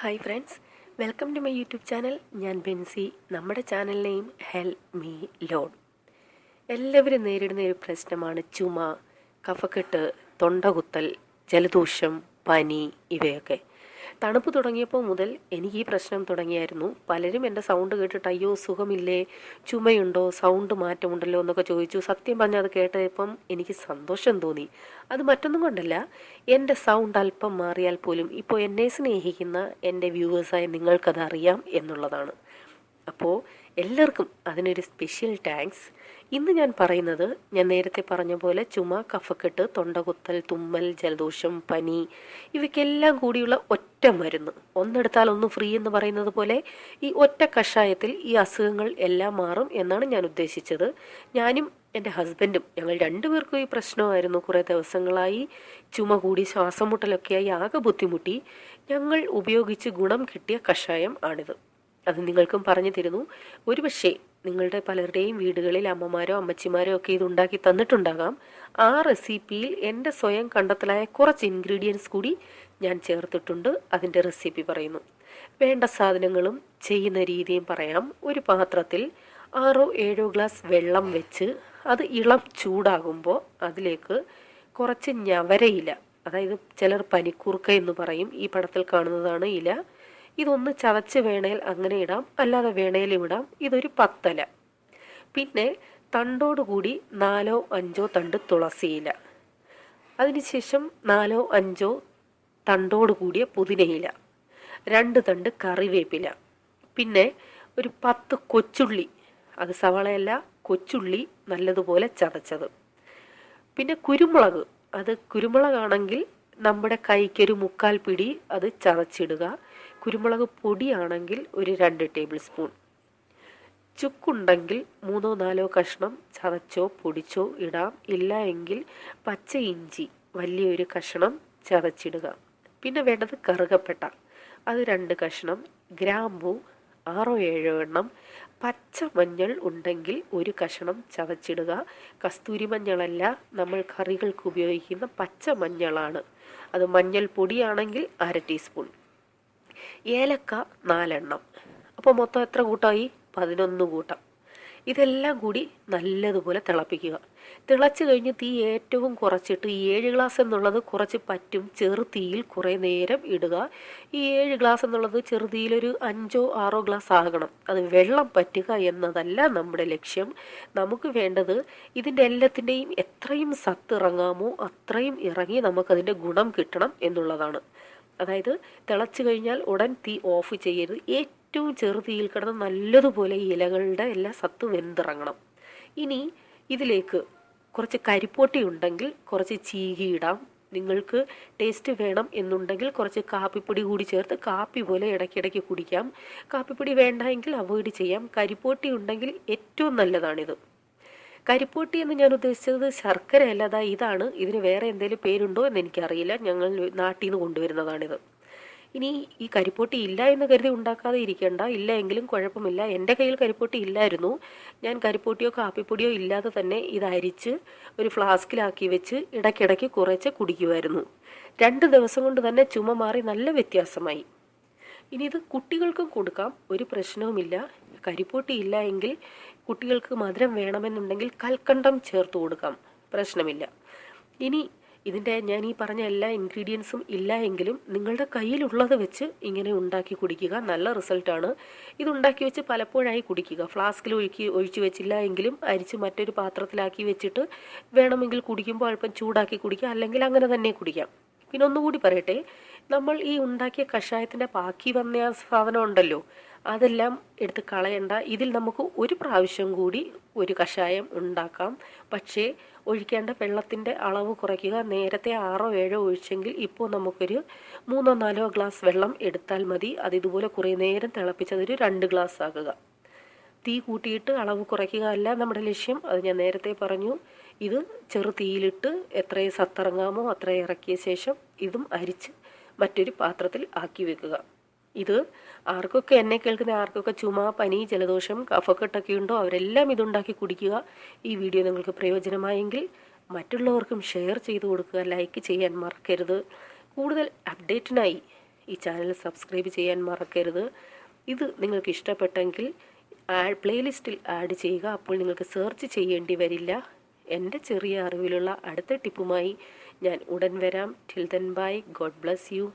Hi friends welcome to my YouTube channel ഞാൻ ബെൻസി. നമ്മുടെ channel name help me loan എല്ലാവരും നേരിടുന്ന ഒരു പ്രശ്നമാണ് ചുമ കഫക്കെട്ട് തൊണ്ടകുത്തൽ ജലദോഷം പനി ഇവയൊക്കെ. തണുപ്പ് തുടങ്ങിയപ്പോൾ മുതൽ എനിക്ക് ഈ പ്രശ്നം തുടങ്ങിയായിരുന്നു. പലരും എന്റെ സൗണ്ട് കേട്ടിട്ട് അയ്യോ സുഖമില്ലേ? ചുമയുണ്ടോ? സൗണ്ട് മാറ്റമുണ്ടല്ലോ? എന്നൊക്കെ ചോദിച്ചു. സത്യം പറഞ്ഞാൽ അത് കേട്ടപ്പം എനിക്ക് സന്തോഷം തോന്നി. അത് മറ്റൊന്നും കൊണ്ടല്ല. എന്റെ സൗണ്ട് അല്പം മാറിയാൽ പോലും ഇപ്പോൾ എന്നെ സ്നേഹിക്കുന്ന എന്റെ വ്യൂവേഴ്സായ നിങ്ങൾക്കത് അറിയാം എന്നുള്ളതാണ്. അപ്പോൾ എല്ലാവർക്കും അതിനൊരു സ്പെഷ്യൽ താങ്ക്സ് ഇന്ന് ഞാൻ പറയുന്നത് ഞാൻ നേരത്തെ പറഞ്ഞ പോലെ ചുമ കഫക്കെട്ട് തൊണ്ടകുത്തൽ തുമ്മൽ ജലദോഷം പനി ഇവയ്ക്കെല്ലാം കൂടിയുള്ള ഒറ്റ മരുന്ന്. ഒന്നെടുത്താൽ ഒന്ന് ഫ്രീ എന്ന് പറയുന്നത് പോലെ ഈ ഒറ്റ കഷായത്തിൽ ഈ അസുഖങ്ങൾ എല്ലാം മാറും എന്നാണ് ഞാൻ ഉദ്ദേശിച്ചത്. ഞാനും എന്റെ ഹസ്ബൻഡും ഞങ്ങൾ രണ്ടുപേർക്കും ഈ പ്രശ്നമായിരുന്നു. കുറേ ദിവസങ്ങളായി ചുമ കൂടി ശ്വാസം മുട്ടലൊക്കെയായി ആകെ ബുദ്ധിമുട്ടി. ഞങ്ങൾ ഉപയോഗിച്ച് ഗുണം കിട്ടിയ കഷായം ആണിത്. അത് നിങ്ങൾക്കും പറഞ്ഞു തരുന്നു. ഒരുപക്ഷെ നിങ്ങളുടെ പലരുടെയും വീടുകളിൽ അമ്മമാരോ അമ്മച്ചിമാരോ ഒക്കെ ഇത് ഉണ്ടാക്കി തന്നിട്ടുണ്ടാകാം. ആ റെസിപ്പിയിൽ എന്റെ സ്വയം കണ്ടെത്തലായ കുറച്ച് ഇൻഗ്രീഡിയൻസ് കൂടി ഞാൻ ചേർത്തിട്ടുണ്ട്. അതിന്റെ റെസിപ്പി പറയുന്നു. വേണ്ട സാധനങ്ങളും ചെയ്യുന്ന രീതിയും പറയാം. ഒരു പാത്രത്തിൽ ആറോ ഏഴോ ഗ്ലാസ് വെള്ളം വെച്ച് അത് ഇളം ചൂടാകുമ്പോൾ അതിലേക്ക് കുറച്ച് ഞവരയില അതായത് ചിലർ പനിക്കൂർക്ക എന്ന് പറയും ഈ പടത്തിൽ കാണുന്നതാണ് ഇല. ഇതൊന്ന് ചതച്ച് വേണേൽ അങ്ങനെ ഇടാം. അല്ലാതെ വേണേലും ഇടാം. ഇതൊരു പത്തല. പിന്നെ തണ്ടോടുകൂടി നാലോ അഞ്ചോ തണ്ട് തുളസിയില അതിനുശേഷം നാലോ അഞ്ചോ തണ്ടോട് കൂടിയ പുതിനയില രണ്ട് തണ്ട് കറിവേപ്പില. പിന്നെ ഒരു പത്ത് കൊച്ചുള്ളി. അത് സവാളയല്ല കൊച്ചുള്ളി നല്ലതുപോലെ ചതച്ചത്. പിന്നെ കുരുമുളക്. അത് കുരുമുളകാണെങ്കിൽ നമ്മുടെ കൈക്കൊരു മുക്കാൽ പിടി അത് ചതച്ചിടുക. കുരുമുളക് പൊടിയാണെങ്കിൽ ഒരു രണ്ട് ടേബിൾ സ്പൂൺ. ചുക്കുണ്ടെങ്കിൽ മൂന്നോ നാലോ കഷ്ണം ചതച്ചോ പൊടിച്ചോ ഇടാം. ഇല്ല എങ്കിൽ പച്ച ഇഞ്ചി വലിയൊരു കഷ്ണം ചതച്ചിടുക. പിന്നെ വേണ്ടത് കറുകപ്പെട്ട. അത് രണ്ട് കഷ്ണം. ഗ്രാമ്പു ആറോ ഏഴോ എണ്ണം. പച്ച മഞ്ഞൾ ഉണ്ടെങ്കിൽ ഒരു കഷ്ണം ചതച്ചിടുക. കസ്തൂരി മഞ്ഞളല്ല നമ്മൾ കറികൾക്ക് ഉപയോഗിക്കുന്ന പച്ച മഞ്ഞളാണ്. അത് മഞ്ഞൾ പൊടിയാണെങ്കിൽ അര ടീസ്പൂൺ. ഏലക്ക നാലെണ്ണം. അപ്പോൾ മൊത്തം എത്ര കൂട്ടമായി പതിനൊന്ന് കൂട്ടം. ഇതെല്ലാം കൂടി നല്ലതുപോലെ തിളപ്പിക്കുക. തിളച്ച് കഴിഞ്ഞ് തീ ഏറ്റവും കുറച്ചിട്ട് ഈ ഏഴ് ഗ്ലാസ് എന്നുള്ളത് കുറച്ച് പറ്റും. ചെറു തീയിൽ കുറേ നേരം ഇടുക. ഈ ഏഴ് ഗ്ലാസ് എന്നുള്ളത് ചെറുതീയിലൊരു അഞ്ചോ ആറോ ഗ്ലാസ് ആകണം. അത് വെള്ളം പറ്റുക എന്നതല്ല നമ്മുടെ ലക്ഷ്യം. നമുക്ക് വേണ്ടത് ഇതിന്റെ എല്ലാത്തിന്റെയും എത്രയും സത്ത് ഇറങ്ങാമോ അത്രയും ഇറങ്ങി നമുക്കതിന്റെ ഗുണം കിട്ടണം എന്നുള്ളതാണ്. അതായത് തിളച്ചു കഴിഞ്ഞാൽ ഉടൻ തീ ഓഫ് ചെയ്യരുത്. ഏറ്റവും ചെറുതീയിൽ കിടന്ന് നല്ലതുപോലെ ഇലകളുടെ എല്ലാ സത്ത് വെന്തിറങ്ങണം. ഇനി ഇതിലേക്ക് കുറച്ച് കരിപ്പോട്ടി ഉണ്ടെങ്കിൽ കുറച്ച് ചീകിയിടാം നിങ്ങൾക്ക് ടേസ്റ്റ് വേണം എന്നുണ്ടെങ്കിൽ കുറച്ച് കാപ്പിപ്പൊടി കൂടി ചേർത്ത് കാപ്പി പോലെ ഇടയ്ക്കിടയ്ക്ക് കുടിക്കാം. കാപ്പിപ്പൊടി വേണ്ട എങ്കിൽ അവോയ്ഡ് ചെയ്യാം. കരിപ്പോട്ടി ഉണ്ടെങ്കിൽ ഏറ്റവും നല്ലതാണിത്. കരിപ്പോട്ടി എന്ന് ഞാൻ ഉദ്ദേശിച്ചത് ശർക്കര അല്ലാതെ ഇതാണ്. ഇതിന് വേറെ എന്തെങ്കിലും പേരുണ്ടോ എന്ന് എനിക്കറിയില്ല. ഞങ്ങൾ നാട്ടിൽ നിന്ന് കൊണ്ടുവരുന്നതാണിത്. ഇനി ഈ കരിപ്പൂട്ടി ഇല്ല എന്ന് കരുതി ഉണ്ടാക്കാതെ ഇരിക്കേണ്ട. ഇല്ല എങ്കിലും കുഴപ്പമില്ല. എന്റെ കയ്യിൽ കരിപ്പൂട്ടി ഇല്ലായിരുന്നു. ഞാൻ കരിപ്പൂട്ടിയോ കാപ്പിപ്പൊടിയോ ഇല്ലാതെ തന്നെ ഇത് അരിച്ച് ഒരു ഫ്ലാസ്കിലാക്കി വെച്ച് ഇടയ്ക്കിടയ്ക്ക് കുറച്ച് കുടിക്കുമായിരുന്നു രണ്ട് ദിവസം കൊണ്ട് തന്നെ ചുമ മാറി നല്ല വ്യത്യാസമായി. ഇനി ഇത് കുട്ടികൾക്കും കൊടുക്കാം. ഒരു പ്രശ്നവുമില്ല. കരിപ്പൂട്ടി ഇല്ല എങ്കിൽ കുട്ടികൾക്ക് മധുരം വേണമെന്നുണ്ടെങ്കിൽ കൽക്കണ്ടം ചേർത്ത് കൊടുക്കാം. പ്രശ്നമില്ല. ഇനി ഇതിന്റെ ഞാൻ ഈ പറഞ്ഞ എല്ലാ ഇൻഗ്രീഡിയൻസും ഇല്ല എങ്കിലും നിങ്ങളുടെ കയ്യിലുള്ളത് വെച്ച് ഇങ്ങനെ ഉണ്ടാക്കി കുടിക്കുക നല്ല റിസൾട്ടാണ് ഇതുണ്ടാക്കി വെച്ച് പലപ്പോഴായി കുടിക്കുക. ഫ്ലാസ്കിൽ ഒഴുക്കി ഒഴിച്ചു വെച്ചില്ല എങ്കിലും അരിച്ച് മറ്റൊരു പാത്രത്തിലാക്കി വെച്ചിട്ട് വേണമെങ്കിൽ കുടിക്കുമ്പോൾ അല്പം ചൂടാക്കി കുടിക്കുക അല്ലെങ്കിൽ അങ്ങനെ തന്നെ കുടിക്കാം. പിന്നെ ഒന്നുകൂടി പറയട്ടെ നമ്മൾ ഈ ഉണ്ടാക്കിയ കഷായത്തിന്റെ ബാക്കി വന്ന ആ സാധനം ഉണ്ടല്ലോ അതെല്ലാം എടുത്ത് കളയണ്ട. ഇതിൽ നമുക്ക് ഒരു പ്രാവശ്യം കൂടി ഒരു കഷായം ഉണ്ടാക്കാം. പക്ഷേ ഒഴിക്കേണ്ട വെള്ളത്തിന്റെ അളവ് കുറയ്ക്കുക. നേരത്തെ ആറോ ഏഴോ ഒഴിച്ചെങ്കിൽ ഇപ്പോൾ നമുക്കൊരു മൂന്നോ നാലോ ഗ്ലാസ് വെള്ളം എടുത്താൽ മതി. അത് ഇതുപോലെ കുറേ നേരം തിളപ്പിച്ചതൊരു രണ്ട് ഗ്ലാസ് ആകുക തീ കൂട്ടിയിട്ട് അളവ് കുറയ്ക്കുക അല്ല നമ്മുടെ ലക്ഷ്യം. അത് ഞാൻ നേരത്തെ പറഞ്ഞു. ഇത് ചെറു തീയിലിട്ട് എത്രയും സത്തിറങ്ങാമോ അത്രയും ഇറക്കിയ ശേഷം ഇതും അരിച്ച് മറ്റൊരു പാത്രത്തിൽ ആക്കി വെക്കുക. ഇത് ആർക്കൊക്കെ എന്നെ കേൾക്കുന്ന ആർക്കൊക്കെ ചുമ പനി ജലദോഷം കഫക്കെട്ടൊക്കെ ഉണ്ടോ അവരെല്ലാം ഇതുണ്ടാക്കി കുടിക്കുക. ഈ വീഡിയോ നിങ്ങൾക്ക് പ്രയോജനമായെങ്കിൽ മറ്റുള്ളവർക്കും ഷെയർ ചെയ്തു കൊടുക്കുക ലൈക്ക് ചെയ്യാൻ മറക്കരുത്. കൂടുതൽ അപ്ഡേറ്റിനായി ഈ ചാനൽ സബ്സ്ക്രൈബ് ചെയ്യാൻ മറക്കരുത്. ഇത് നിങ്ങൾക്ക് ഇഷ്ടപ്പെട്ടെങ്കിൽ പ്ലേലിസ്റ്റിൽ ആഡ് ചെയ്യുക. അപ്പോൾ നിങ്ങൾക്ക് സെർച്ച് ചെയ്യേണ്ടി വരില്ല. എന്റെ ചെറിയ അറിവിലുള്ള അടുത്ത ടിപ്പുമായി ഞാൻ ഉടൻ വരാം. Till then bye God bless you